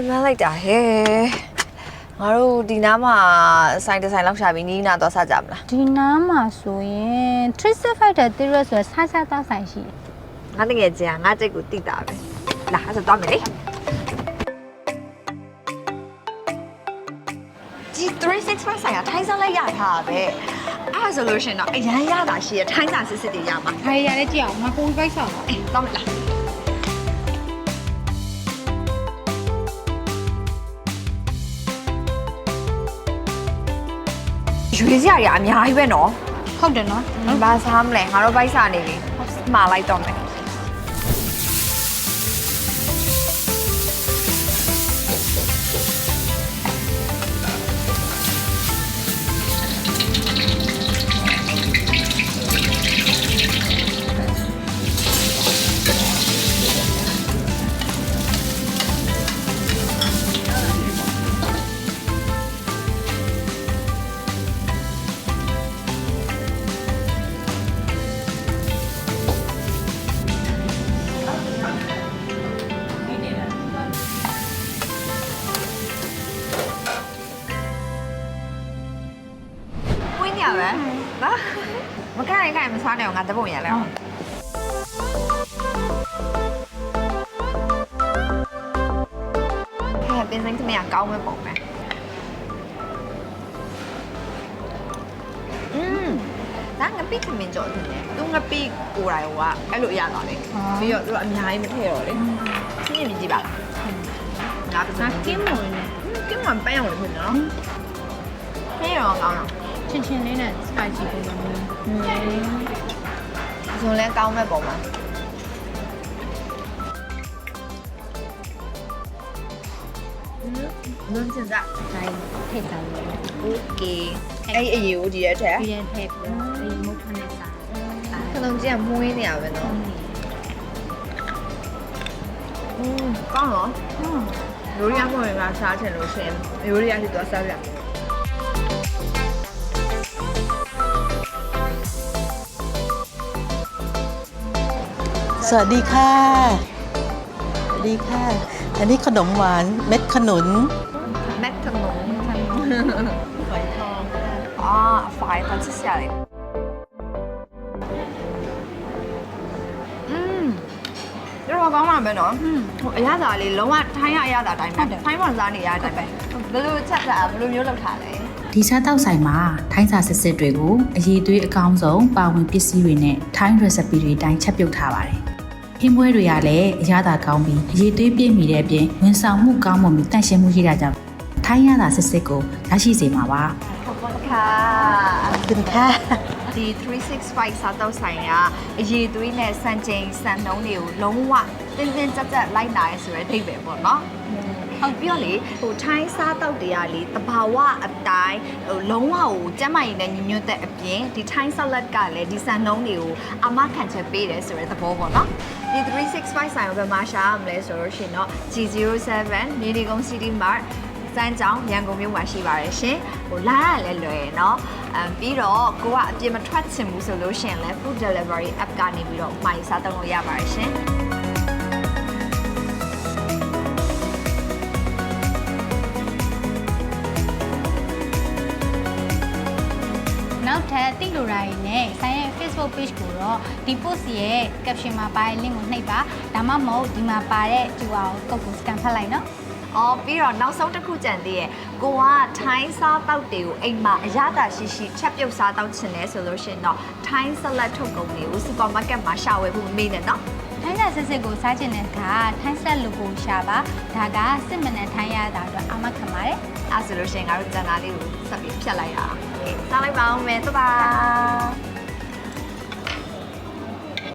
င်မလိုက်တာဟဲ့ငါတို့ဒီနားမှာဆိုင်တစ်ဆိုင်လောက်ရှာပြီးနီးနာတော့စကြမလားဒီနားမှာဆိုရင်365တဲ့တိရက်ဆိုဆိုက်ဆက်သားဆိုင်ရှိတယ်ငါတကယ်ကြင်ငါကြိတ်ကိုတိတာပဲလာအဲ့ဆိုတော့မယ်လေဒီ365ဆိုင်ကထိုင်းစားလိုက်ရထားတာပဲအဲ့ဒါဆိုလို့ရှရင်တော့အရန်ရတာရှိရထိုင်းစားစစ်စစ်တွေရမှာ။ဒါရရကြည့်အောင်ငါကိုပိုက်ဆောင်ပါအေးတော့မယ်လား ရွေးစရာကြီးအများကြီးပဲနော်။ဟုတ်တယ်နော်ဘာစားမလဲငါတို့ဘိုက်စာနေပြီမှာလိုက်တော့မယ် ဝင်းရပဲနော်မကနိုင်ခိုင်မစားနိုင်အောင်ငါတပုံရလဲအောင်ဟဲ့ပင်းစင်းကမရကောင်းမဲ့ပုံပဲอืมဒါငပိခမင်းကြော်တယ်သူငပိကိုယ်တိုင်ကအဲ့လိုရတာလေပြီးတော့သူကအများကြီးမထည့်တော့လေချင်းမြင်ကြည့်ပါလားငါပ။စငါမ်းကင်းမဝင်နဲ့ကင်းမှပန်းအောင်လို့ဖြစ်နော်ဟဲ့ရောကောင်းတော့ ချင်းချင်းလေးနဲ့ spicy ပုံစံမျိုး ဇွန်လဲကောင်းမဲ့ပုံမှာနွန်းစင်စား ။ဒါထိတ်ထားလို့ โอเคအဲ့အရေးကိုဒီရက်ထက် ပြီးရင်ထည့်ပြီးတော့ဒီမုတ်ထနဲ့စား။ ခလုံးကြီးကမွေးနေရပဲနော်อืมကောင်းတော့ ဟုတ် ရိုးရီးယားမွေးမှာစားချင်လို့ရှင်ရိုးရီးယားရှိသွားစားပြ สวัสดีค่ะ สวัสดีค่ะ อันนี้ขนมหวานเม็ดขนุน แมทขนมขนมฝอยทองอ๋อฝอยทองที่เสียเลยอืมတော်တော်ကောင်းလာမယ်နော်ဟိုအရသာလေးလုံးဝထိုင်းရအရသာအတိုင်းပဲထိုင်းမှစားနေရတဲ့အတိုင်းပဲဘယ်လိုချက်တာဘယ်လိုမျိုးလုပ်ထားလဲဒီစားတောက်ဆိုင်မှာထိုင်းစာစစ်စစ်တွေကိုအရေးသွေးအကောင်းဆုံးပါဝင်ပစ္စည်းတွေနဲ့ထိုင်း recipe တွေအတိုင်းချက်ပြုတ်ထားပါတယ် ဟင်းပွဲတွေကလည်းအရသာကောင်းပြီးရေသွေးပြည့်မီတဲ့အပြင်ဝန်ဆောင်မှုကောင်းမွန်ပြီးတန့်ရှင်းမှုရှိတာကြောင့်ထိုင်းရတာစစ်စစ်ကိုရရှိစေမှာပါ။ဟုတ်ပါခါ။ဒီခါဒီ365စားတော့ဆိုင်ကအရေးသွေးနဲ့စံချိန်စံနှုန်းတွေကိုလုံးဝတင်းတင်းကြပ်ကြပ်လိုက်လာရဲဆိုတဲ့အဓိပ္ပာယ်ပေါ့နော်။ ဟုတ်ပြီးတော့လေဟိုထိုင်းစားတော့တွေကလေတဘာဝအတိုင်းဟိုလုံးဝကိုကျမ်းမာရေးနဲ့ညီညွတ်တဲ့အပြင်ဒီထိုင်းဆလတ်ကလည်းဒီစံနှုန်းတွေကိုအမခံချက်ပေးတယ်ဆိုတဲ့သဘောပေါ့နော်ဒီ365ဆိုင်ကိုဘယ်မှာရှာရမလဲဆိုတော့ရှင်တော့ G07 မြေဒီကုန်း City Mart စမ်းကြောင်းရန်ကုန်မြို့မှာရှိပါတယ်ရှင်ဟိုလာရလည်းလွယ်ရယ်နော်အမ်ပြီးတော့ကိုကအပြင်မထွက်ချင်ဘူးဆိုလို့ရှင်လည်း food delivery app ကနေပြီးတော့မှာယူစားသုံးလို့ရပါတယ်ရှင်။ နောက်ထပ်တိလိုရာရင်းနဲ့ဆိုင်ရဲ့ Facebook page ကိုတော့ဒီ post ရဲ့ caption မှာပါတဲ့ link ကိုနှိပ်ပါ။ဒါမှမဟုတ်ဒီမှာပါတဲ့ QR code ကို scan ဖတ်လိုက်နော်။အော်ပြီးတော့နောက်ဆုံးတစ်ခုကြံသေးရဲ့ကိုကထိုင်းစားတောက်တွေကိုအိမ်မှာအရသာရှိရှိချက်ပြုတ်စားတောက်ချင်တယ်ဆိုလို့ရှင်တော့ထိုင်းဆလတ်ထုတ်ကုန်တွေကိုစူပါမားကတ်မှာရှာဝယ်ဖို့မမေ့နဲ့နော်ထိုင်းစာစစ်စစ်ကိုစားကျင်တဲ့အခါထိုင်းဆက်လူကိုရှာပါဒါကစစ်မနက်ထိုင်းရတာအတွက်အမခံပါတယ်အဲဆိုလို့ရှင်ငါတို့ကြံသားလေးကိုဆက်ပြီးဖြတ်လိုက်ရအောင် ကဲစားလိုက်ပါအောင်မယ်သဘာ